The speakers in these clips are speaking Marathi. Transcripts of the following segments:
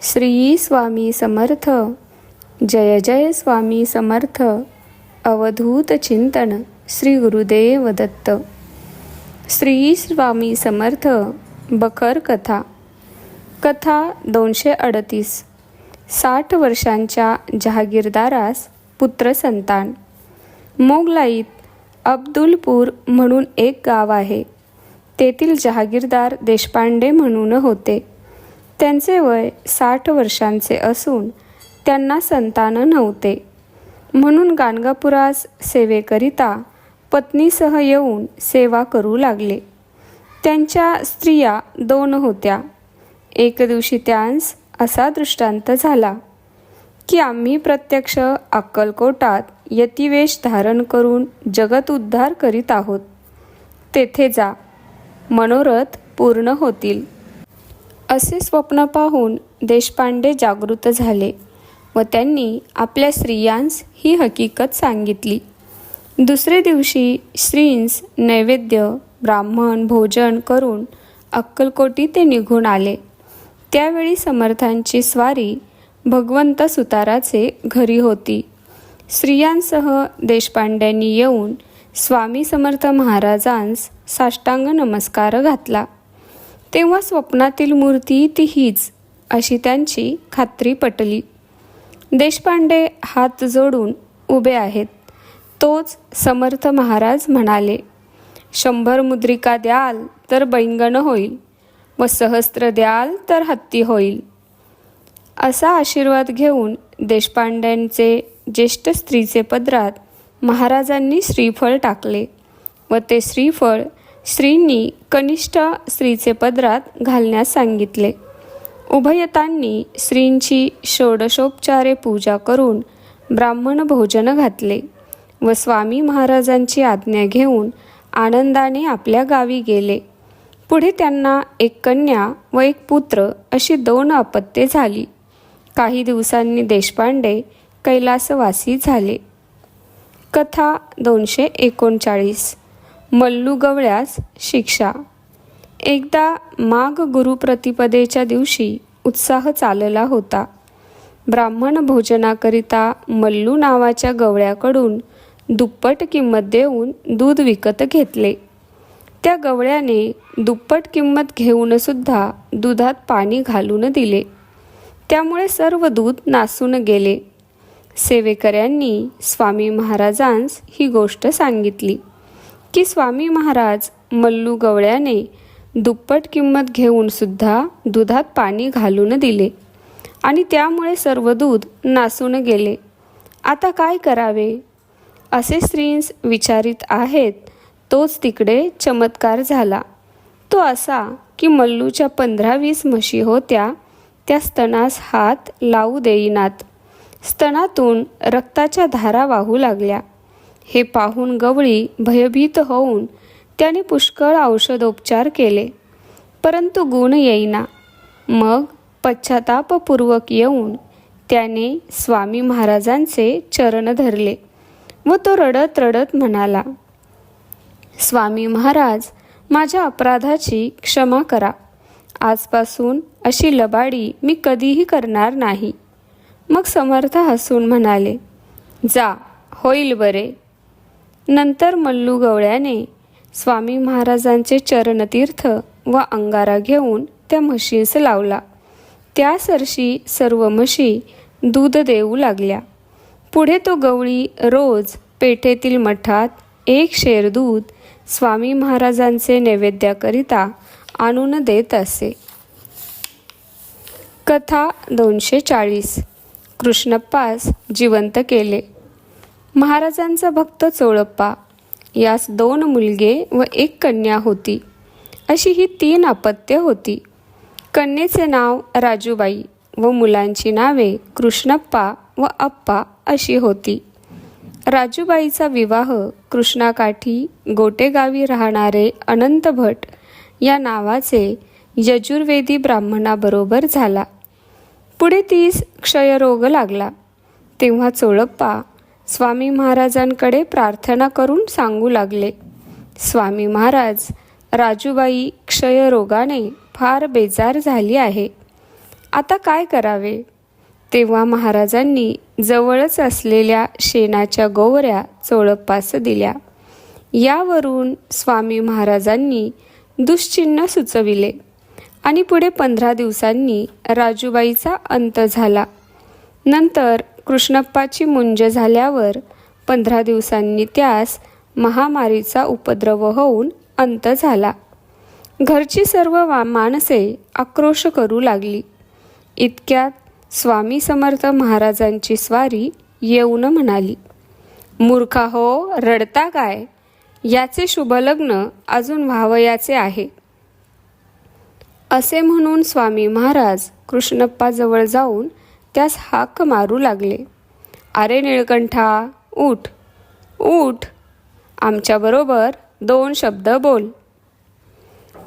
श्री स्वामी समर्थ. जय जय स्वामी समर्थ. अवधूत चिंतन श्री गुरुदेव दत्त. श्री स्वामी समर्थ बखर कथा. कथा दोनशे अडतीस. साठ वर्षांच्या जहागीरदारास पुत्र संतान. मोगलाईत अब्दुलपूर म्हणून एक गाव आहे. तेथील जहागीरदार देशपांडे म्हणून होते. त्यांचे वय साठ वर्षांचे असून त्यांना संतान नव्हते. म्हणून गाणगापुरास सेवेकरिता पत्नीसह येऊन सेवा करू लागले. त्यांच्या स्त्रिया दोन होत्या. एक दिवशी त्यांस असा दृष्टांत झाला की आम्ही प्रत्यक्ष अक्कलकोटात यतिवेश धारण करून जगत उद्धार करीत आहोत. तेथे जा. मनोरथ पूर्ण होतील. असे स्वप्न पाहून देशपांडे जागृत झाले व त्यांनी आपल्या स्त्रियांस ही हकीकत सांगितली. दुसरे दिवशी श्रींस नैवेद्य ब्राह्मण भोजन करून अक्कलकोटी ते निघून आले. त्यावेळी समर्थांची स्वारी भगवंत सुताराचे घरी होती. स्त्रियांसह देशपांड्यांनी येऊन स्वामी समर्थ महाराजांस साष्टांग नमस्कार घातला. तेव्हा स्वप्नातील मूर्ती ती हीच अशी त्यांची खात्री पटली. देशपांडे हात जोडून उभे आहेत. तोच समर्थ महाराज म्हणाले शंभर मुद्रिका द्याल तर बैंगण होईल व सहस्त्र द्याल तर हत्ती होईल. असा आशीर्वाद घेऊन देशपांड्यांचे ज्येष्ठ स्त्रीचे पदरात महाराजांनी श्रीफळ टाकले व ते श्रीफळ श्रींनी कनिष्ठ स्त्रीचे पदरात घालण्यास सांगितले. उभयतांनी श्रींची षोडशोपचारे पूजा करून ब्राह्मण भोजन घातले व स्वामी महाराजांची आज्ञा घेऊन आनंदाने आपल्या गावी गेले. पुढे त्यांना एक कन्या व एक पुत्र अशी दोन अपत्ये झाली. काही दिवसांनी देशपांडे कैलासवासी झाले. कथा दोनशे एकोणचाळीस. मल्लू गवळ्यास शिक्षा. एकदा माघ गुरुप्रतिपदेच्या दिवशी उत्साह चालला होता. ब्राह्मण भोजनाकरिता मल्लू नावाच्या गवळ्याकडून दुप्पट किंमत देऊन दूध विकत घेतले. त्या गवळ्याने दुप्पट किंमत घेऊनसुद्धा दुधात पाणी घालून दिले. त्यामुळे सर्व दूध नासून गेले. सेवेकऱ्यांनी स्वामी महाराजांस ही गोष्ट सांगितली. की स्वामी महाराज मल्लू गवळ्याने दुप्पट किंमत घेऊन सुद्धा दुधात पाणी घालून दिले. आणि त्यामुळे सर्व दूध नासून गेले. आता काय करावे? असे स्त्रींस विचारित आहेत तोच तिकडे चमत्कार झाला. तो असा की मल्लूच्या पंधरा वीस म्हशी होत्या त्या स्तनास हात लावू देईनात. स्तनातून रक्ताच्या धारा वाहू लागल्या. हे पाहून गवळी भयभीत होऊन त्याने पुष्कळ औषधोपचार केले. परंतु गुण येईना. मग पश्चातापपूर्वक येऊन त्याने स्वामी महाराजांचे चरण धरले व तो रडत रडत म्हणाला स्वामी महाराज माझ्या अपराधाची क्षमा करा. आजपासून अशी लबाडी मी कधीही करणार नाही. मग समर्थ हसून म्हणाले जा होईल बरे. नंतर मल्लू गवळ्याने स्वामी महाराजांचे चरणतीर्थ व अंगारा घेऊन त्या म्हशीस लावला. त्या सरशी सर्व म्हशी दूध देऊ लागल्या. पुढे तो गवळी रोज पेठेतील मठात एक शेर दूध स्वामी महाराजांचे नैवेद्याकरिता आणून देत असे. कथा दोनशे चाळीस. कृष्णप्पास जिवंत केले. महाराजांचा भक्त चोळप्पा. यास दोन मुलगे व एक कन्या होती. अशी ही तीन अपत्य होती. कन्येचे नाव राजूबाई व मुलांची नावे कृष्णप्पा व अप्पा अशी होती. राजूबाईचा विवाह कृष्णाकाठी गोटेगावी राहणारे अनंत भट या नावाचे यजुर्वेदी ब्राह्मणाबरोबर झाला. पुढे तीस क्षयरोग लागला. तेव्हा चोळप्पा स्वामी महाराजांकडे प्रार्थना करून सांगू लागले. स्वामी महाराज राजूबाई क्षयरोगाने फार बेजार झाली आहे. आता काय करावे? तेव्हा महाराजांनी जवळच असलेल्या शेणाच्या गोवऱ्या चोळपास दिल्या. यावरून स्वामी महाराजांनी दुश्चिन्ह सुचविले आणि पुढे पंधरा दिवसांनी राजूबाईचा अंत झाला. नंतर कृष्णप्पाची मुंज झाल्यावर पंधरा दिवसांनी त्यास महामारीचा उपद्रव होऊन अंत झाला. घरची सर्व वा माणसे आक्रोश करू लागली. इतक्यात स्वामी समर्थ महाराजांची स्वारी येऊन म्हणाली मूर्खा हो रडता काय? याचे शुभलग्न अजून व्हावयाचे आहे. असे म्हणून स्वामी महाराज कृष्णप्पाजवळ जाऊन त्यास हाक मारू लागले. अरे निळकंठा उठ उठ. आमच्याबरोबर दोन शब्द बोल.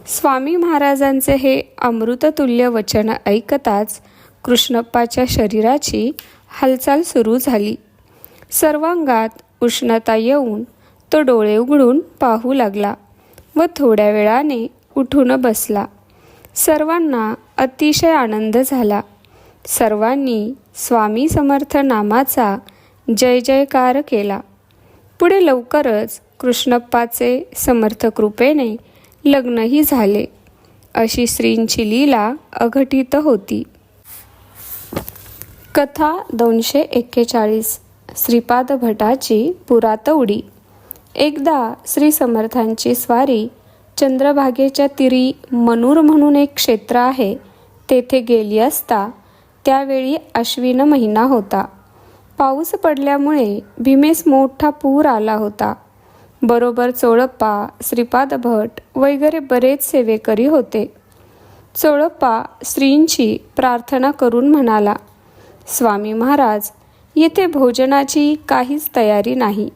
स्वामी महाराजांचे हे अमृततुल्य वचन ऐकताच कृष्णप्पाच्या शरीराची हालचाल सुरू झाली. सर्वांगात उष्णता येऊन तो डोळे उघडून पाहू लागला व थोड्या वेळाने उठून बसला. सर्वांना अतिशय आनंद झाला. सर्वांनी स्वामी समर्थ नामाचा जय जयकार केला. पुढे लवकरच कृष्णप्पाचे समर्थ कृपेने लग्नही झाले. अशी श्रींची लीला अघटित होती. कथा दोनशे एक्केचाळीस. श्रीपाद भटाची पुरातवडी एकदा श्री समर्थांची स्वारी चंद्रभागेच्या तिरी मनूर म्हणून एक क्षेत्र आहे तेथे गेली असता त्यावेळी अश्विन महिना होता. पाऊस पडल्यामुळे भीमेस मोठा पूर आला होता. बरोबर चोळप्पा श्रीपाद भट वगैरे बरेच सेवेकरी होते. चोळप्पा श्रींची प्रार्थना करून म्हणाला स्वामी महाराज येथे भोजनाची काहीच तयारी नाही.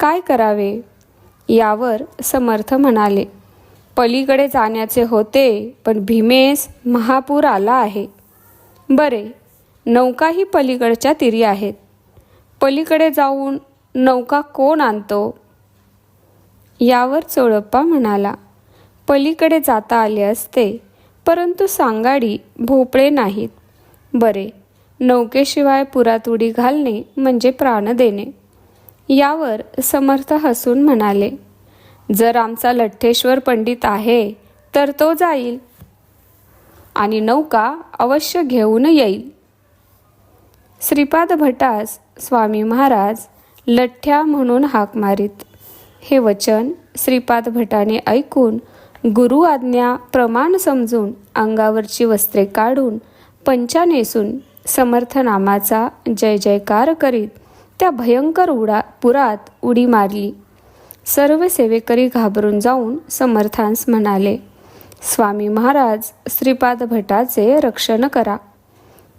काय करावे? यावर समर्थ म्हणाले पलीकडे जाण्याचे होते पण भीमेस महापूर आला आहे. बरे नौकाही पलीकडच्या तिरी आहेत. पलीकडे जाऊन नौका कोण आणतो? यावर चोळप्पा म्हणाला पलीकडे जाता आले असते परंतु सांगाडी भोपळे नाहीत. बरे नौकेशिवाय पुरात उडी घालणे म्हणजे प्राण देणे. यावर समर्थ हसून म्हणाले जर आमचा लठ्ठेश्वर पंडित आहे तर तो जाईल. आणि नौका अवश्य घेऊन येईल. श्रीपाद भटास स्वामी महाराज लठ्ठ्या म्हणून हाक मारीत. हे वचन श्रीपाद भटाने ऐकून गुरु आज्ञा प्रमाण समजून अंगावरची वस्त्रे काढून पंचा नेसून समर्थ नामाचा जय जयकार करीत त्या भयंकर उडा पुरात उडी मारली. सर्व सेवेकरी घाबरून जाऊन समर्थांस म्हणाले स्वामी महाराज श्रीपाद भटाचे रक्षण करा.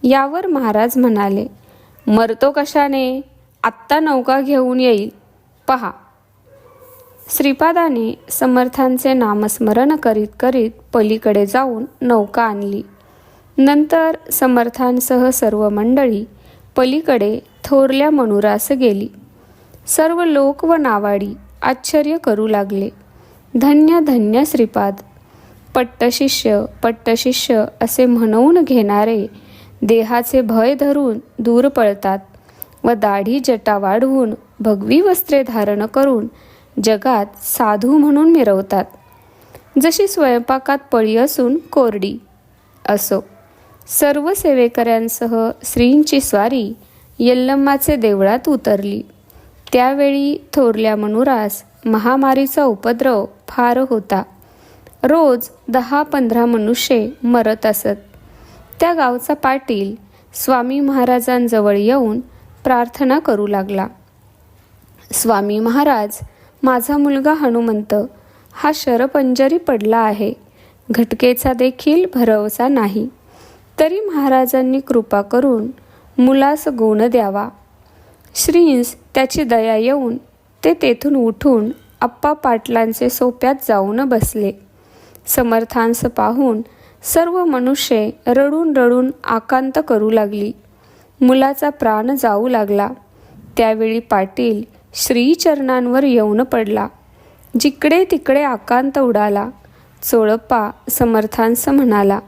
यावर महाराज म्हणाले मरतो कशाने? आत्ता नौका घेऊन येईल. पहा. श्रीपादाने समर्थांचे नामस्मरण करीत करीत पलीकडे जाऊन नौका आणली. नंतर समर्थांसह सर्व मंडळी पलीकडे थोरल्या मनुरास गेली. सर्व लोक व नावाडी आश्चर्य करू लागले. धन्य धन्य श्रीपाद. पट्टशिष्य पट्टशिष्य असे म्हणवून घेणारे देहाचे भय धरून दूर पळतात व दाढी जटा वाढवून भगवी वस्त्रे धारण करून जगात साधू म्हणून मिरवतात. जशी स्वयंपाकात पळी असून कोरडी असो. सर्व सेवेकऱ्यांसह श्रींची स्वारी यल्लम्माचे देवळात उतरली. त्यावेळी थोरल्या मनुरास महामारीचा उपद्रव फार होता. रोज दहा पंधरा मनुष्य मरत असत. त्या गावचा पाटील स्वामी महाराजांजवळ येऊन प्रार्थना करू लागला. स्वामी महाराज माझा मुलगा हनुमंत हा शरपंजरी पडला आहे. घटकेचा देखील भरवसा नाही. तरी महाराजांनी कृपा करून मुलास गुण द्यावा. श्रींस त्याची दया येऊन ते तेथून उठून आप्पा पाटलांचे सोप्यात जाऊन बसले. समर्थांस पाहून सर्व मनुष्य रडून रडून आकांत करू लागली. मुलाचा प्राण जाऊ लागला. त्यावेळी पाटील श्रीचरणांवर येऊन पडला. जिकडे तिकडे आकांत उडाला. चोळप्पा समर्थांस म्हणाला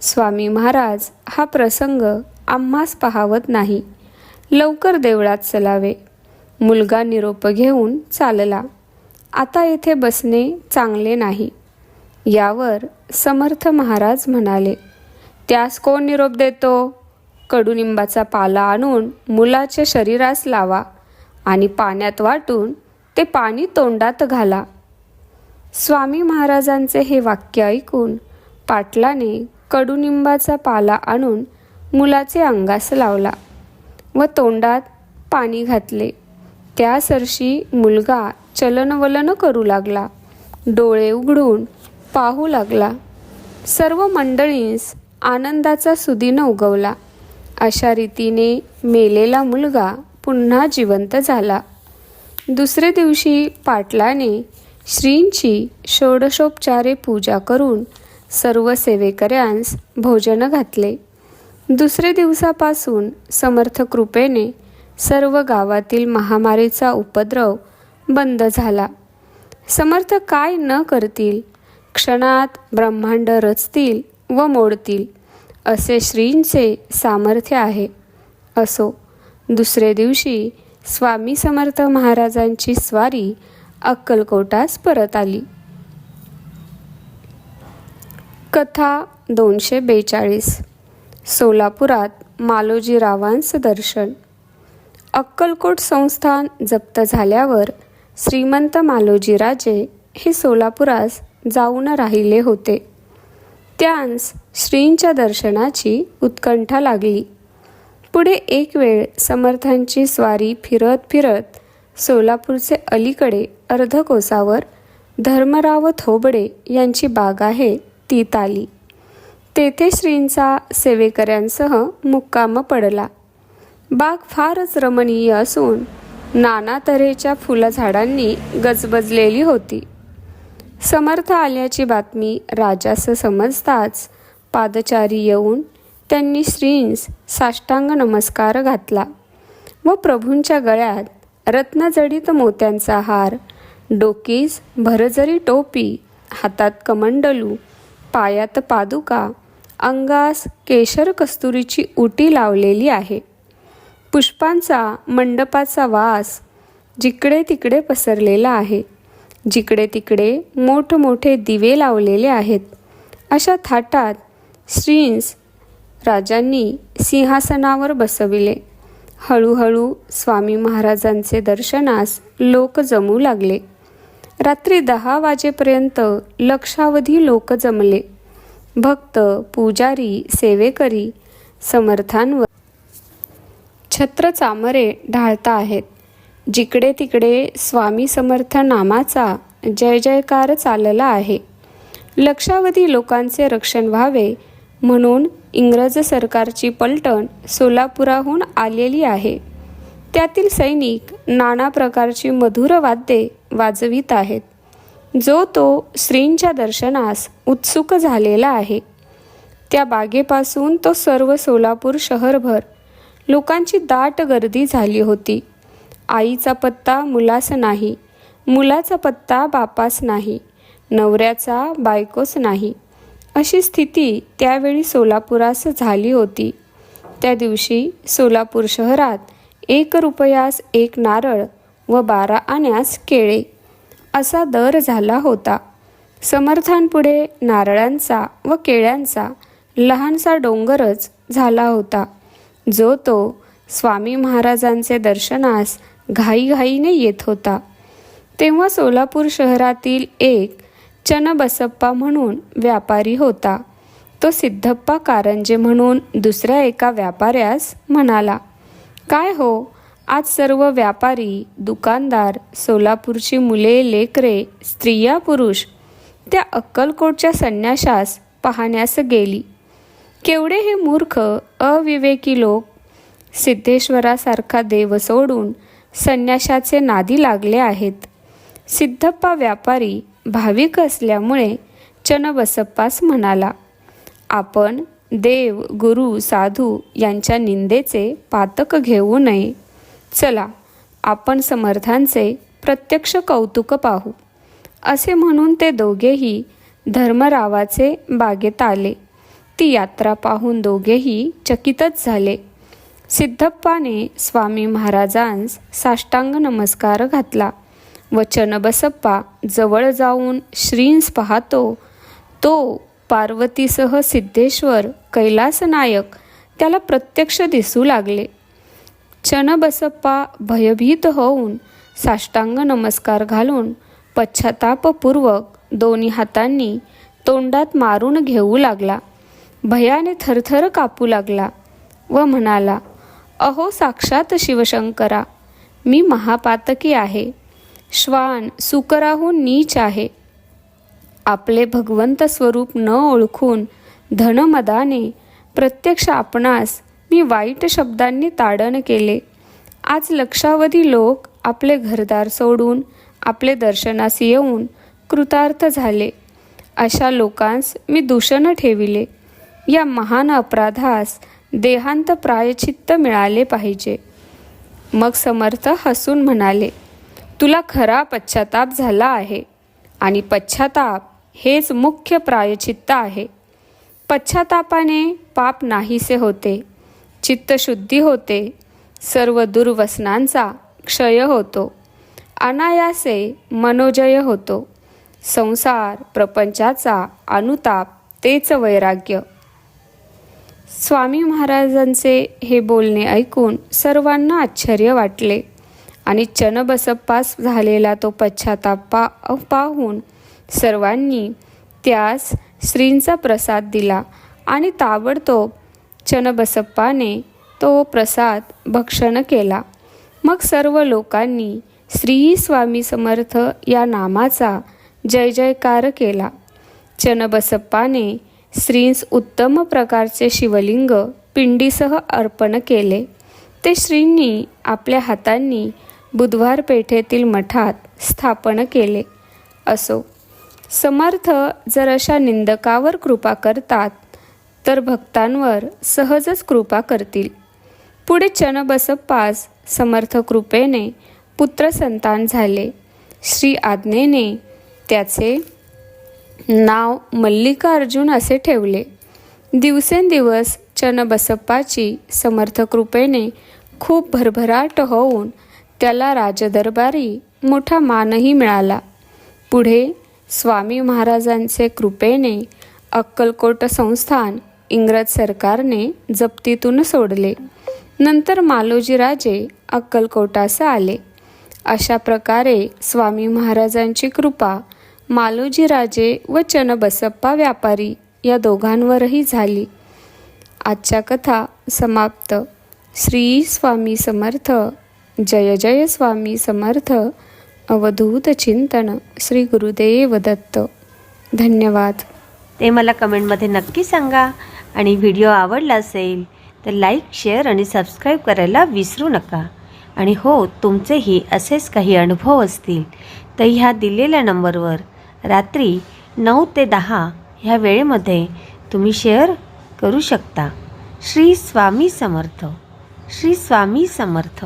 स्वामी महाराज हा प्रसंग आम्हास पाहावत नाही. लवकर देवळात चलावे. मुलगा निरोप घेऊन चालला. आता येथे बसणे चांगले नाही. यावर समर्थ महाराज म्हणाले त्यास कोण निरोप देतो? कडुनिंबाचा पाला आणून मुलाच्या शरीरास लावा आणि पाण्यात वाटून ते पाणी तोंडात घाला. स्वामी महाराजांचे हे वाक्य ऐकून पाटलाने कडुनिंबाचा पाला आणून मुलाचे अंगास लावला व तोंडात पाणी घातले. त्या सरशी मुलगा चलनवलन करू लागला. डोळे उघडून पाहू लागला. सर्व मंडळींस आनंदाचा सुदिन उगवला. अशा रीतीने मेलेला मुलगा पुन्हा जिवंत झाला. दुसरे दिवशी पाटलाने श्रींची षोडशोपचारे पूजा करून सर्व सेवेकऱ्यांस भोजन घातले. दुसरे दिवसापासून समर्थ कृपेने सर्व गावातील महामारीचा उपद्रव बंद झाला. समर्थ काय न करतील क्षणात ब्रह्मांड रचतील व मोडतील. असे श्रींचे सामर्थ्य आहे. असो दुसरे दिवशी स्वामी समर्थ महाराजांची स्वारी अक्कलकोटास परत आली. कथा दोनशे बेचाळीस. सोलापुरात मालोजीरावांचं दर्शन. अक्कलकोट संस्थान जप्त झाल्यावर श्रीमंत मालोजीराजे हे सोलापुरास जाऊन राहिले होते. त्यांस श्रींच्या दर्शनाची उत्कंठा लागली. पुढे एक वेळ समर्थांची स्वारी फिरत फिरत सोलापूरचे अलीकडे अर्धकोसावर धर्मराव थोबडे यांची बाग आहे ती आली. तेथे श्रींचा सेवेकऱ्यांसह मुक्काम पडला. बाग फारच रमणीय असून नाना तऱ्हेच्या फुलझाडांनी गजबजलेली होती. समर्थ आल्याची बातमी राजास समजताच पादचारी येऊन त्यांनी श्रींस साष्टांग नमस्कार घातला व प्रभूंच्या गळ्यात रत्नजडित मोत्यांचा हार डोकीस भरजरी टोपी हातात कमंडलू पायात पादुका अंगास केशर कस्तुरीची उटी लावलेली आहे. पुष्पांचा मंडपाचा वास जिकडे तिकडे पसरलेला आहे. जिकडे तिकडे मोठमोठे दिवे लावलेले आहेत. अशा थाटात श्रींस राजांनी सिंहासनावर बसविले. हळूहळू स्वामी महाराजांचे दर्शनास लोक जमू लागले. रात्री दहा वाजेपर्यंत लक्षावधी लोक जमले. भक्त पुजारी सेवेकरी समर्थांवर छत्र चामरे ढाळता आहेत. जिकडे तिकडे स्वामी समर्थ नामाचा जय जयकार चालला आहे. लक्षावधी लोकांचे रक्षण व्हावे म्हणून इंग्रज सरकारची पलटण सोलापुराहून आलेली आहे. त्यातील सैनिक नाना प्रकारची मधुर वाद्ये वाजवित आहेत. जो तो श्रींच्या दर्शनास उत्सुक झालेला आहे. त्या बागेपासून तो सर्व सोलापूर शहरभर लोकांची दाट गर्दी झाली होती. आईचा पत्ता मुलास नाही. मुलाचा पत्ता बापास नाही. नवऱ्याचा बायकोस नाही. अशी स्थिती त्यावेळी सोलापुरास झाली होती. त्या दिवशी सोलापूर शहरात एक रुपयास एक नारळ व बारा आण्यास केळे असा दर झाला होता. समर्थांपुढे नारळांचा व केळ्यांचा लहानसा डोंगरच झाला होता. जो तो स्वामी महाराजांचे दर्शनास घाईघाईने येत होता. तेव्हा सोलापूर शहरातील एक चनबसप्पा म्हणून व्यापारी होता. तो सिद्धप्पा कारंजे म्हणून दुसऱ्या एका व्यापाऱ्यास म्हणाला काय हो आज सर्व व्यापारी दुकानदार सोलापूरची मुले लेकरे स्त्रिया पुरुष त्या अक्कलकोटच्या संन्याशास पाहण्यास गेली. केवढे हे मूर्ख अविवेकी लोक. सिद्धेश्वरासारखा देव सोडून संन्याशाचे नादी लागले आहेत. सिद्धप्पा व्यापारी भाविक असल्यामुळे चनबसप्पास म्हणाला आपण देव गुरु साधू यांच्या निंदेचे पातक घेऊ नये. चला आपण समर्थांचे प्रत्यक्ष कौतुक पाहू. असे म्हणून ते दोघेही धर्मरावाचे बागेत आले. ती यात्रा पाहून दोघेही चकितच झाले. सिद्धप्पाने स्वामी महाराजांस साष्टांग नमस्कार घातला. व चनबसप्पा जवळ जाऊन श्रींस पाहतो. तो पार्वतीसह सिद्धेश्वर कैलासनायक त्याला प्रत्यक्ष दिसू लागले. चनबसप्पा भयभीत होऊन साष्टांग नमस्कार घालून पश्चातापपूर्वक दोन्ही हातांनी तोंडात मारून घेऊ लागला. भयाने थरथर कापू लागला व म्हणाला अहो साक्षात शिवशंकरा मी महापातकी आहे. श्वान सुकराहून नीच आहे. आपले भगवंत स्वरूप न ओळखून धनमदाने प्रत्यक्ष आपणास मी वाईट शब्दांनी ताडण केले. आज लक्षावधी लोक आपले घरदार सोडून आपले दर्शनास येऊन कृतार्थ झाले. अशा लोकांस मी दूषण ठेविले. या महान अपराधास देहांत प्रायचित्त मिळाले पाहिजे. मग समर्थ हसून म्हणाले तुला खरा पश्चाताप झाला आहे आणि पश्चाताप हेच मुख्य प्रायचित्त आहे. पश्चातापाने पाप नाहीसे होते चित्तशुद्धी होते सर्व दुर्वसनांचा क्षय होतो अनायासे मनोजय होतो संसार प्रपंचाचा अनुताप तेच वैराग्य. स्वामी महाराजांचे हे बोलणे ऐकून सर्वांना आश्चर्य वाटले आणि चनबसप्पास झालेला तो पश्चाताप पा पाहून सर्वांनी त्यास श्रींचा प्रसाद दिला आणि ताबडतोब चनबसप्पाने तो प्रसाद भक्षण केला. मग सर्व लोकांनी श्री स्वामी समर्थ या नामाचा जय जयकार केला. चनबसप्पाने श्रींस उत्तम प्रकारचे शिवलिंग पिंडीसह अर्पण केले. ते श्रींनी आपल्या हातांनी बुधवार पेठेतील मठात स्थापन केले. असो समर्थ जर अशा निंदकावर कृपा करतात तर भक्तांवर सहजच कृपा करतील. पुढे चनबसप्पास समर्थ कृपेने पुत्रसंतान झाले. श्री आज्ञेने त्याचे नाव मल्लिकार्जुन असे ठेवले. दिवसेंदिवस चनबसप्पाची समर्थ कृपेने खूप भरभराट होऊन त्याला राजदरबारी मोठा मानही मिळाला. पुढे स्वामी महाराजांचे कृपेने अक्कलकोट संस्थान इंग्रज सरकारने जप्तीतून सोडले. नंतर मालोजीराजे अक्कलकोटास आले. अशा प्रकारे स्वामी महाराजांची कृपा मालोजीराजे व चनबसप्पा व्यापारी या दोघांवरही झाली. आजच्या कथा समाप्त. श्री स्वामी समर्थ. जय जय स्वामी समर्थ. अवधूत चिंतन. श्री गुरुदेव दत्त. धन्यवाद. ते मला कमेंटमध्ये नक्की सांगा. आणि व्हिडिओ आवडला असेल तर लाईक शेअर आणि सबस्क्राईब करायला विसरू नका. आणि हो तुमचेही असेच काही अनुभव असतील तर ह्या दिलेल्या नंबरवर रात्री नऊ ते दहा ह्या वेळेमध्ये तुम्ही शेअर करू शकता. श्री स्वामी समर्थ. श्री स्वामी समर्थ.